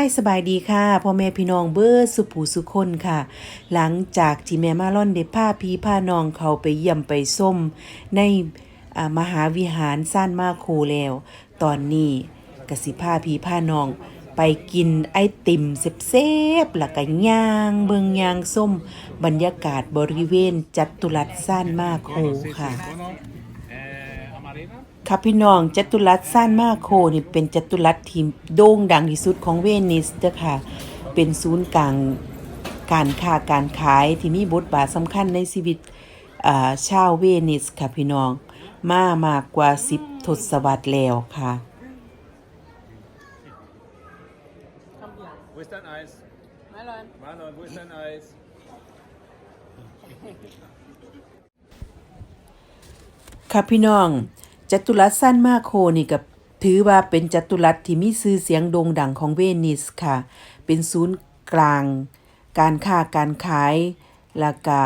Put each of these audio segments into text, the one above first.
ายสบายดีค่ะพ่อแม่พี่น้องเบอร์สุผูสุคนค่ะ หลังจากที่แม่มาล่อนได้พาพี่พานองเขาไปเยี่ยมไปส้ม ในมหาวิหารซ่านมาโคแล้ว ตอนนี้กสิพาพี่พานอง ไปกินไอติมเซบๆแล้วก็ย่างเบิงย่างส้ม บรรยากาศบริเวณจัตุรัสซ่านมาโคค่ะ ครับพี่น้องจัตุรัสซ่านมาโคนี่เป็นจัตุรัสที่โด่งดังที่สุดของเวนิสเด้อค่ะ เป็นศูนย์กลางการค้าการขายที่มีบทบาทสำคัญในชีวิตอ่าชาวเวนิสค่ะพี่น้อง มามากกว่า10ทศวรรษแล้วค่ะ Wo ist dein Eis? Marlon. Marlon, wo ist dein Eis? ค่ะพี่น้อง จัตุรัสซันมาโคนี่กับถือว่าเป็นจัตุรัสที่มีชื่อเสียงโด่งดังของเวนิสค่ะ เป็นศูนย์กลาง การค้าการขาย แล้วก็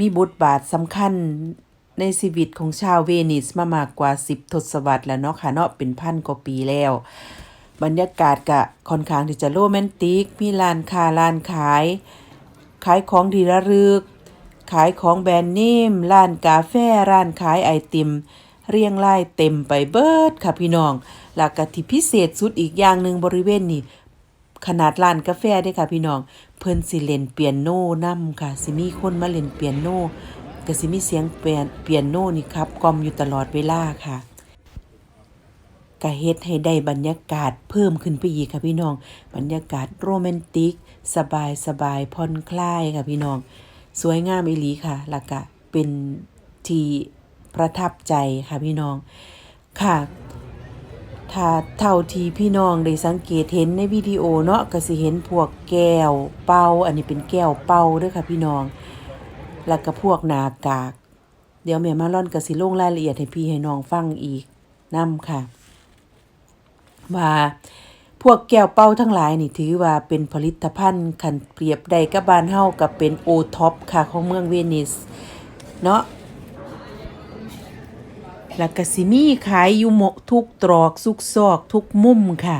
มีบทบาทสำคัญในชีวิตของชาวเวนิสมามากกว่า 10 ทศวรรษแล้วเนาะค่ะเนาะเป็นพันกว่าปีแล้ว บรรยากาศก็ค่อนข้างที่จะโรแมนติก มีร้านค้าร้านขาย ขายของที่ระลึก ขายของแบรนด์เนมร้านกาแฟร้านขายไอติม เรียงรายเต็มไปเบิดค่ะพี่น้องแล้วก็ที่พิเศษสุดอีกอย่างหนึ่งบริเวณนี้ขนาดร้านกาแฟเด้ค่ะพี่น้อง เพิ่นสิเล่นเปียโนนำค่ะสิมีคนมาเล่นเปียโนก็สิมีเสียงเปียเปียโนนี่ครับกล่อมอยู่ตลอดเวลาค่ะก็เฮ็ดให้ได้บรรยากาศเพิ่มขึ้นไปอีกค่ะพี่น้อง บรรยากาศโรแมนติก สบายสบายผ่อนคลายค่ะพี่น้อง สวยงามอีหลีค่ะแล้วก็เป็นที่ ประทับใจค่ะพี่น้องค่ะถ้าเท่าที่พี่น้องได้สังเกตเห็นในวิดีโอเนาะก็สิเห็นพวกแก้วเป่าอันนี้เป็นแก้วเป่าด้วยค่ะพี่น้อง แล้วก็พวกนากาก เดี๋ยวแม่มาล่อนก็สิลงรายละเอียดให้พี่ให้น้องฟังอีกนํค่ะ ว่าพวกแก้วเป้าทั้งหลายนี่ถือว่าเป็นผลิตภัณฑ์คันเปรียบใดกับบ้านเฮากับเป็นโอท็อปค่ะของเมืองเวนิสเนาะ แล้วก็สิมีขายอยู่หมกทุกตรอกซุกซอกทุกมุมค่ะ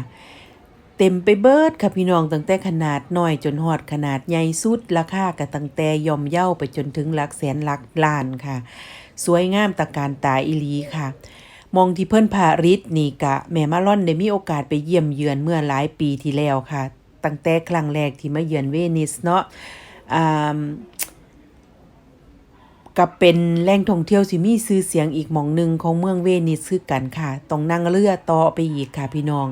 เต็มไปเบิดค่ะพี่น้องตั้งแต่ขนาดน้อยจนฮอดขนาดใหญ่สุดราคาก็ตั้งแต่ย่อมเย่าไปจนถึงหลักแสนหลักล้านค่ะ สวยงามตะการตาอีลีค่ะมองที่เพิ่นพาริสนี่กะ แม่มาล่อนได้มีโอกาสไปเยี่ยมเยือนเมื่อหลายปีที่แล้วค่ะ ตั้งแต่ครั้งแรกที่มาเยือนเวนิสเนาะอ่า ก็เป็นแหล่งท่องเที่ยวที่มีชื่อเสียงอีกหม่องหนึ่งของเมืองเวนิสคือกันค่ะ ต้องนั่งเรือต่อไปอีกค่ะพี่น้อง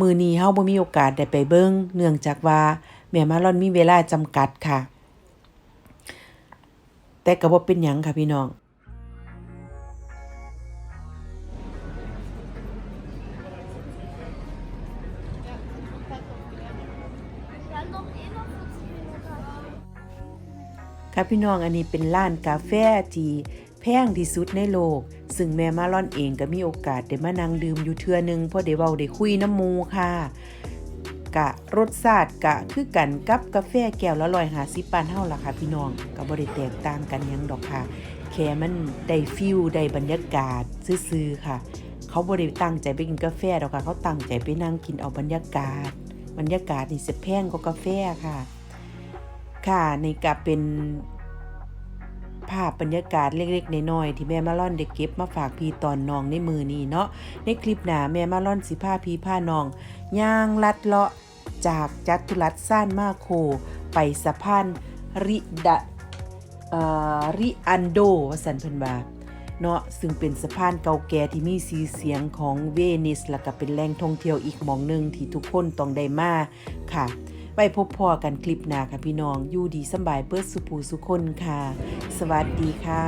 มือนี้เฮาบ่มีโอกาสได้ไปเบิ่งเนื่องจากว่าแม่มาลอนมีเวลาจำกัดค่ะ แต่ก็บ่เป็นหยังค่ะพี่น้อง ค่ะพี่น้องอันนี้เป็นร้านกาแฟที่แพงที่สุดในโลก ซึ่งแม่มาร่อนเองก็มีโอกาสได้มานั่งดื่มอยู่เทื่อหนึงเพราะได้เว้าได้คุยน้ำมูค่ะกะรสชาติกะคือกันกับกาแฟแก้วละ150ปานเฮาล่ะค่ะพี่น้องก็บ่ได้แตกต่างกันยังดอกค่ะ แค่มันได้ฟิลได้บรรยากาศซื่อๆค่ะ เขาบ่ได้ตั้งใจไปกินกาแฟดอกค่ะ เขาตั้งใจไปนั่งกินเอาบรรยากาศ บรรยากาศนี่สิแพงกว่ากาแฟค่ะ ค่ะนี่ก็เป็นภาพบรรยากาศเล็กๆน้อยๆที่แม่มาล่อนได้เก็บมาฝากพี่ตอนน้องในมือนี้เนาะในคลิปหน้าแม่มาล่อนสิพาพี่พาน้องย่างลัดเลาะจากจัตุรัสซ่านมาโค ไปสะพานริดะเอ่อริอันโดวสันเพิ่นว่าเนาะซึ่งเป็นสะพานเก่าแก่ที่มีสีเสียงของเวนิสแล้วก็เป็นแหล่งท่องเที่ยวอีกหมองหนึ่งที่ทุกคนต้องได้มาค่ะ ไปพบพอกันคลิปหน้าค่ะพี่น้อง อยู่ดีสบายเบิดสุภูสุคนค่ะ สวัสดีค่ะ